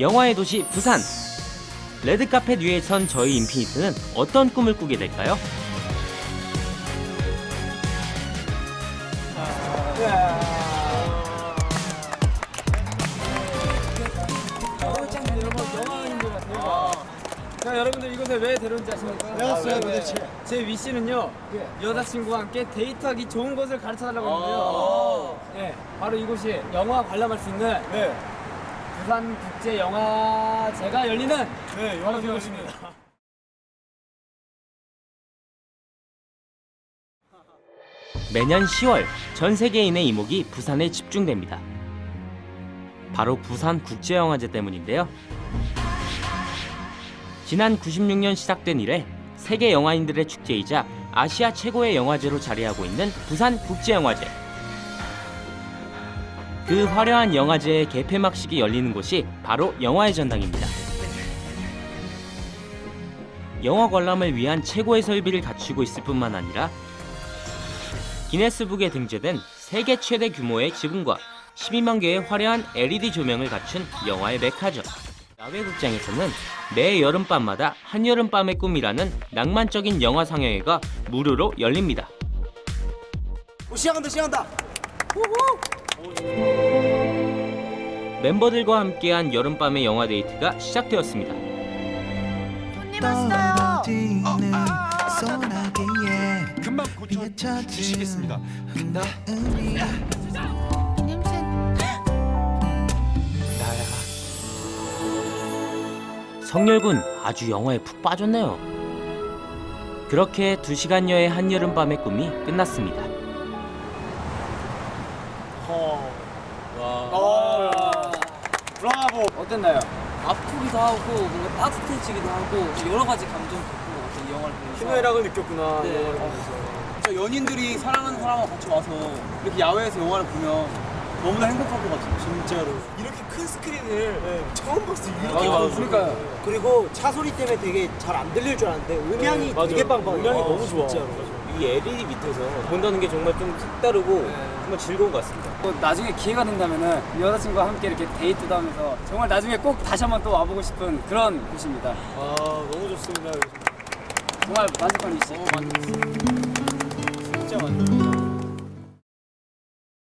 영화의 도시 부산. 레드카펫 위에 선 저희 인피니트는 어떤 꿈을 꾸게 될까요? 자 여러분들 이곳에 왜 데려온지 아십니까? 왜 왔어요, 도대체? 제 위시는요 여자친구와 함께 데이트하기 좋은 곳을 가르쳐달라고 했는데요 네, 바로 이곳이 영화 관람할 수 있는 네. 부산 국제 영화제가 열리는 네, 바로 그곳입니다 매년 10월 전 세계인의 이목이 부산에 집중됩니다. 바로 부산 국제영화제 때문인데요. 지난 96년 시작된 이래 세계 영화인들의 축제이자 아시아 최고의 영화제로 자리하고 있는 부산 국제영화제. 그 화려한 영화제의 개폐막식이 열리는 곳이 바로 영화의 전당입니다. 영화 관람을 위한 최고의 설비를 갖추고 있을 뿐만 아니라 기네스북에 등재된 세계 최대 규모의 지붕과 12만 개의 화려한 LED 조명을 갖춘 영화의 메카죠. 야외 극장에서는 매 여름밤마다 한여름밤의 꿈이라는 낭만적인 영화 상영회가 무료로 열립니다. 오, 시작한다, 시작한다. 멤버들과 함께한 여름밤의 영화 데이트가 시작되었습니다. 손님 왔어요. 떨어지는 소나기에 금방 고쳐 주시겠습니다. 음이 냄새. 성렬군 아주 영화에 푹 빠졌네요. 그렇게 2시간여의 한여름밤의 꿈이 끝났습니다. 브라보. 어땠나요? 아프기도 하고 뭔가 따뜻해지기도 하고 여러 가지 감정 것 같아요 이 영화를 보면서 희노애락을 느꼈구나. 네. 영화를 보면서. 진짜 연인들이 사랑하는 사람하고 같이 와서 이렇게 야외에서 영화를 보면 너무나 행복할 것 같아요 진짜로. 이렇게 큰 스크린을 처음 봤어. 이렇게 맞아, 큰 스크린. 그러니까요. 그리고 차 소리 때문에 되게 잘 안 들릴 줄 알았는데 음향이 네, 맞아요. 되게 빵빵해. 음향이 너무 좋아. 진짜로. 이 LED 밑에서 본다는 게 정말 좀 색다르고 정말 즐거운 것 같습니다. 또 나중에 기회가 된다면은 여자친구와 함께 이렇게 데이트도 하면서 정말 나중에 꼭 다시 한번 또 와보고 싶은 그런 곳입니다 아 너무 좋습니다. 정말 만족한 위시 진짜 많이.